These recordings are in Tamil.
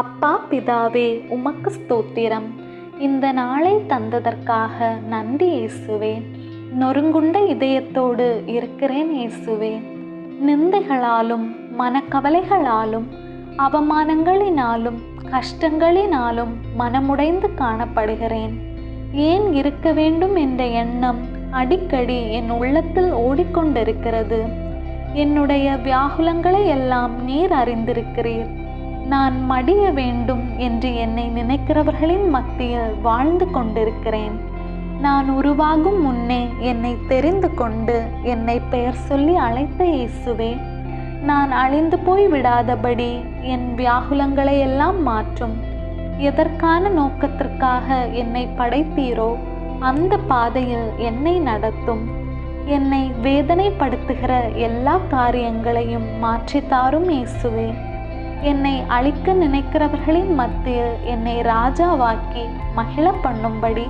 அப்பா பிதாவே உமக்கு ஸ்தோத்திரம். இந்த நாளை தந்ததற்காக நன்றி இயேசுவே. நொறுங்குண்ட இதயத்தோடு இருக்கிறேன் இயேசுவே. நிந்தைகளாலும் மனக்கவலைகளாலும் அவமானங்களினாலும் கஷ்டங்களினாலும் மனமுடைந்து காணப்படுகிறேன். ஏன் இருக்க வேண்டும் என்ற எண்ணம் அடிக்கடி என் உள்ளத்தில் ஓடிக்கொண்டிருக்கிறது. என்னுடைய வியாகுலங்களை எல்லாம் நீர் அறிந்திருக்கிறீர். நான் மடிய வேண்டும் என்று என்னை நினைக்கிறவர்களின் மத்தியில் வாழ்ந்து கொண்டிருக்கிறேன். நான் உருவாகும் முன்னே என்னை தெரிந்து கொண்டு என்னை பெயர் சொல்லி அழைத்த இயேசுவே நான் அழிந்து போய் விடாதபடி என் வியாகுலங்களை எல்லாம் மாற்றும். எதற்கான நோக்கத்திற்காக என்னை படைத்தீரோ அந்த பாதையில் என்னை நடத்தும். என்னை வேதனைப்படுத்துகிற எல்லா காரியங்களையும் மாற்றித்தாரும் இயேசுவே. என்னை அழிக்க நினைக்கிறவர்களின் மத்தியில் என்னை ராஜாவாக்கி மகிழ பண்ணும்படி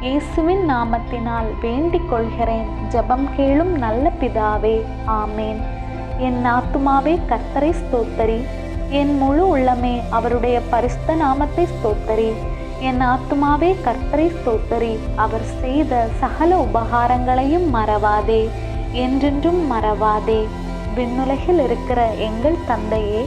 இயேசுவின் நாமத்தினால் வேண்டிக் கொள்கிறேன். ஜெபம் கேளும் நல்ல பிதாவே ஆமேன். என் ஆத்துமாவே கர்த்தரை ஸ்தோத்தரி. என் முழு உள்ளமே அவருடைய பரிஸ்த நாமத்தை ஸ்தோத்தரி. என் ஆத்துமாவே கர்த்தரை ஸ்தோத்தரி. அவர் செய்த சகல உபகாரங்களையும் மறவாதே. என்றென்றும் மறவாதே. விண்ணுலகில் இருக்கிற எங்கள் தந்தையே